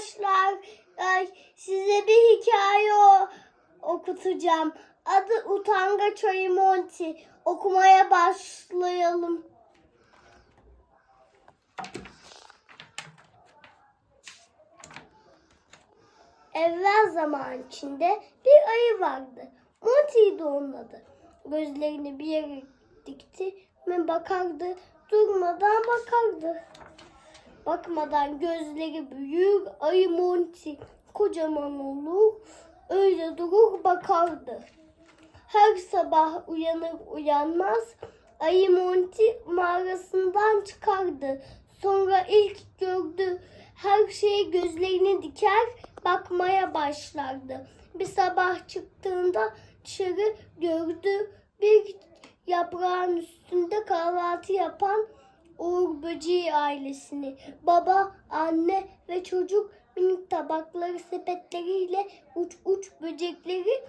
arkadaşlar. Size bir hikaye okutacağım. Adı Utangaç Ayı Monty. Okumaya başlayalım. Evvel zaman içinde bir ayı vardı. Monty'yi de onun. Gözlerini bir yere dikti ve bakardı. Durmadan bakardı. Bakmadan gözleri büyür, ayı Monty kocaman olur, öyle durur bakardı. Her sabah uyanır uyanmaz ayı Monty mağarasından çıkardı. Sonra ilk gördü her şeye gözlerini diker bakmaya başlardı. Bir sabah çıktığında dışarı gördü bir yaprağın üstünde kahvaltı yapan Uğur Böceği ailesini. Baba, anne ve çocuk minik tabakları sepetleriyle uç uç böcekleri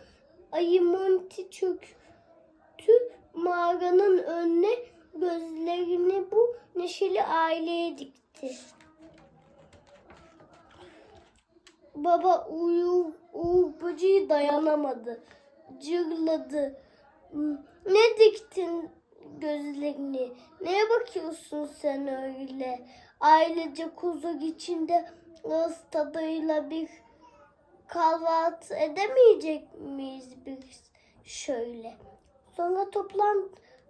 ayı Monty çöktü mağaranın önüne gözlerini bu neşeli aileye dikti. Baba Uğur, Uğur böceği dayanamadı. Cırladı. "Hmm, Ne diktin gözlerini? Neye bakıyorsun sen öyle? Ailece huzur içinde ağız tadıyla bir kahvaltı edemeyecek miyiz biz şöyle? Sonra toplan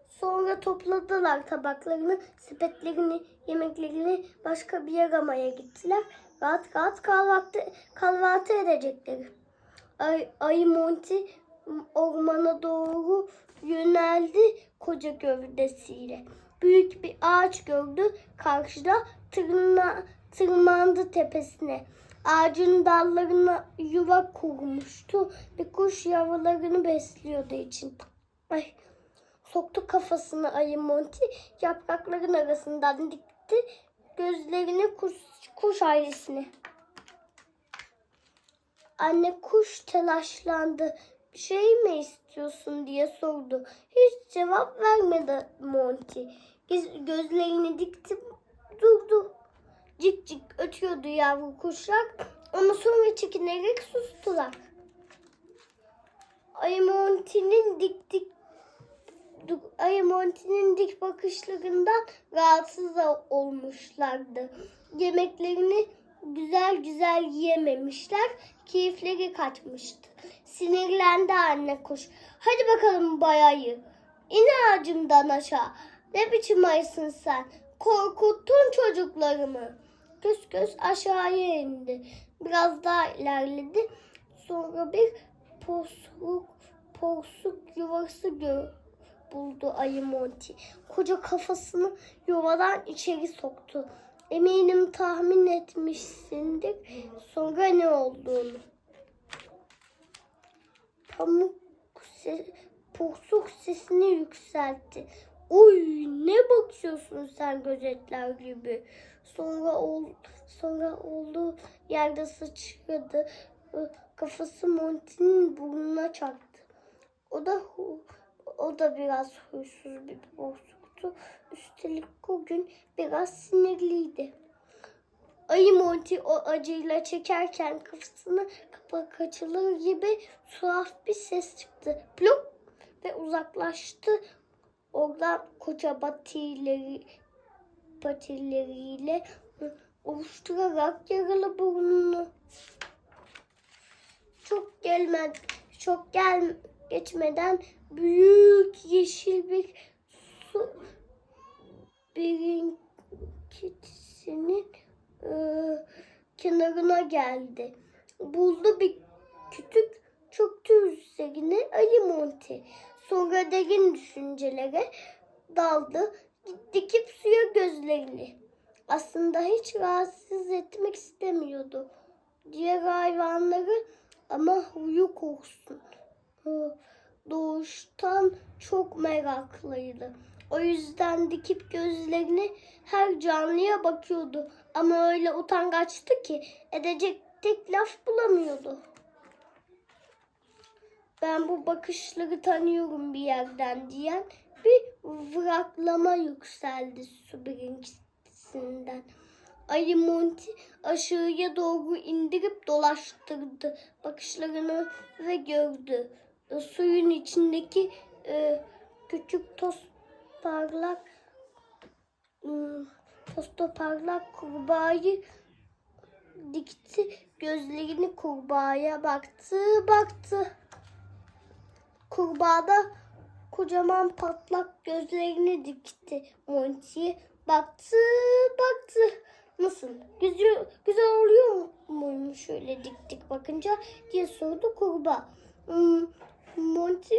sonra topladılar tabaklarını, sepetlerini, yemeklerini başka bir yer gittiler. Rahat rahat kahvaltı, kahvaltı edecekler. Ay, Ayı Monty ormana doğru yöneldi koca gövdesiyle. Büyük bir ağaç gördü karşıda tırna, tırmandı tepesine. Ağacın dallarına yuva kurmuştu. Bir kuş yavrularını besliyordu için. Ay, soktu kafasını ayı Monty yaprakların arasından dikti gözlerini kuş, kuş ailesine. Anne kuş telaşlandı. Şey mi istiyorsun diye sordu. Hiç cevap vermedi Monty. Göz- Gözlerini dikti durdu. Cik cik ötüyordu yavru kuşlar. Ama sonra çekinerek sustular. Ayı Monty'nin dik dik Ayı Monty'nin dik bakışlarından rahatsız olmuşlardı. Yemeklerini güzel güzel yiyememişler. Keyifleri kaçmıştı. Sinirlendi anne kuş. Hadi bakalım bayayı. İn ağacımdan aşağı. Ne biçim ayısın sen? Korkuttun çocuklarımı. Göz göz aşağıya indi. Biraz daha ilerledi. Sonra bir porsuk, porsuk yuvası gör, buldu ayı Monty. Koca kafasını yuvadan içeri soktu. Eminim tahmin etmişsindir sonra ne olduğunu. Pamuk se porsuk sesini yükseltti. Oy ne bakıyorsun sen gözetler gibi. Sonra ol, sonra olduğu yerde sıçradı. Kafası Monty'nin burnuna çarptı. O da o da biraz huysuz bir porsuktu. Üstelik o gün biraz sinirliydi. Ayı Monty o acıyla çekerken kafasını kapak açılır gibi tuhaf bir ses çıktı. Plop ve uzaklaştı. Oradan koca patileri, patileriyle oluşturarak yaralı burnunu. Çok gelmedi, çok gel geçmeden büyük yeşil bir su birikintisinin e, kenarına geldi. Buldu bir kütük çöktü üzerine Ali Monty. Sonra derin düşüncelere daldı. Dikip suya gözlerini. Aslında hiç rahatsız etmek istemiyordu. Diğer hayvanları ama huyu korksun. Doğuştan çok meraklıydı. O yüzden dikip gözlerini her canlıya bakıyordu. Ama öyle utangaçtı ki edecek tek laf bulamıyordu. Ben bu bakışları tanıyorum bir yerden diyen bir vıraklama yükseldi su birinkisinden. Ayı Monty aşağıya doğru indirip dolaştırdı bakışlarını ve gördü. Suyun içindeki e, küçük toz parlak ım, toz parlak kurbağayı dikti. Gözlerini kurbağaya baktı, baktı. Kurbağa da kocaman patlak gözlerini dikti Monty'ye. Baktı, baktı. Nasıl? Güzel, güzel oluyor mu şöyle dik dik bakınca diye sordu kurbağa. Monty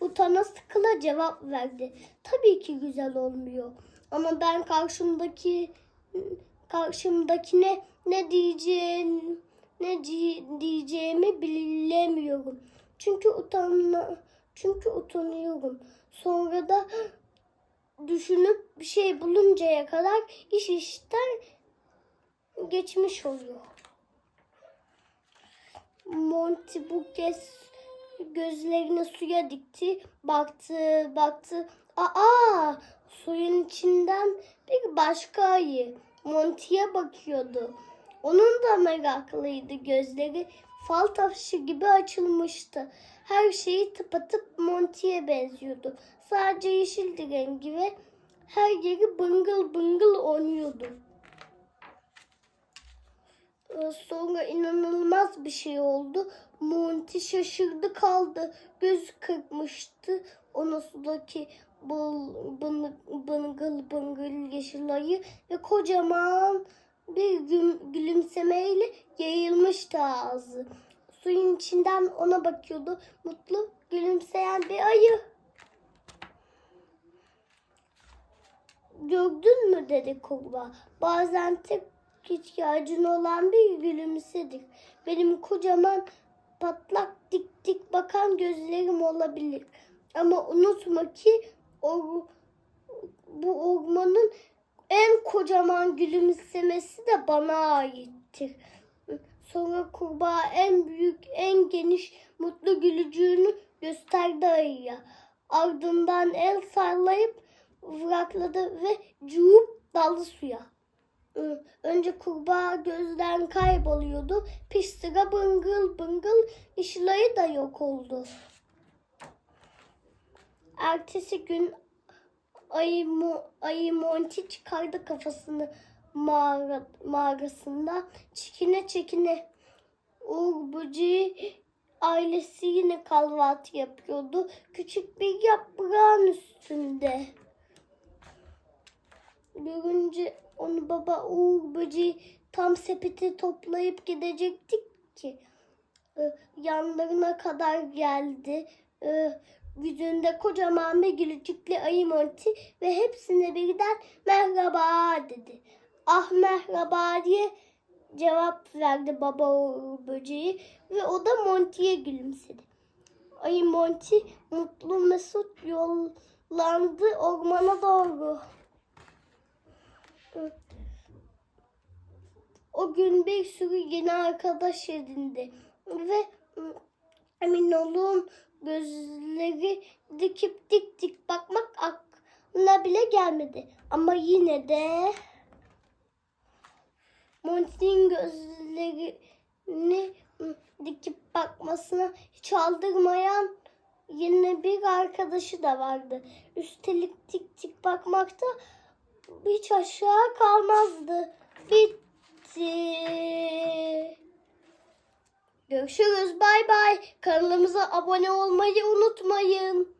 utana sıkıla cevap verdi. Tabii ki güzel olmuyor. Ama ben karşımdaki karşımdakine ne diyeceğim ne di- diyeceğimi bilemiyorum. Çünkü utanma çünkü utanıyorum. Sonra da düşünüp bir şey buluncaya kadar iş işten geçmiş oluyor. Monty bu kez gözlerini suya dikti. Baktı, baktı. Aa, suyun içinden bir başka ayı Monty'ye bakıyordu. Onun da meraklıydı gözleri. Fal taşı gibi açılmıştı. Her şeyi tıpatıp Monty'ye benziyordu. Sadece yeşildi rengi ve her yeri bıngıl bıngıl oynuyordu. Sonra inanılmaz bir şey oldu. Monty şaşırdı kaldı. Göz kırpmıştı. Ona sudaki bıl, bın, bıngıl bıngıl yeşil ayı ve kocaman bir güm- gülümsemeyle yayılmıştı ağzı. Suyun içinden ona bakıyordu. Mutlu gülümseyen bir ayı. Gördün mü dedi kurbağa. Bazen tek ihtiyacın olan bir gülümsedir. Benim kocaman patlak dik dik bakan gözlerim olabilir. Ama unutma ki o, bu ormanın en kocaman gülümsemesi de bana aittir. Sonra kurbağa en büyük, en geniş, mutlu gülücüğünü gösterdi ayıya. Ardından el sallayıp bırakladı ve cuup daldı suya. Önce kurbağa gözden kayboluyordu. Piş sıra bıngıl bıngıl işlayı da yok oldu. Ertesi gün ayı, mo, ayı Monty çıkardı kafasını mağara, mağarasında. Çekine çekine Uğur böceği ailesi yine kahvaltı yapıyordu. Küçük bir yaprağın üstünde. Görünce onu baba Uğur böceği tam sepeti toplayıp gidecektik ki. e, yanlarına kadar geldi. E, yüzünde kocaman bir gülücüklü ayı Monty ve hepsine birden merhaba dedi. Ah merhaba diye cevap verdi baba Uğur böceği ve o da Monty'ye gülümsedi. Ayı Monty mutlu mesut yollandı ormana doğru. O gün bir sürü yeni arkadaş edindi ve emin olun gözleri dikip dik dik bakmak aklına bile gelmedi. Ama yine de Monty'nin gözlerini dikip bakmasına hiç aldırmayan yeni bir arkadaşı da vardı. Üstelik tik tik bakmakta hiç aşağı kalmazdı. Bitti. Görüşürüz. Bay bay. Kanalımıza abone olmayı unutmayın.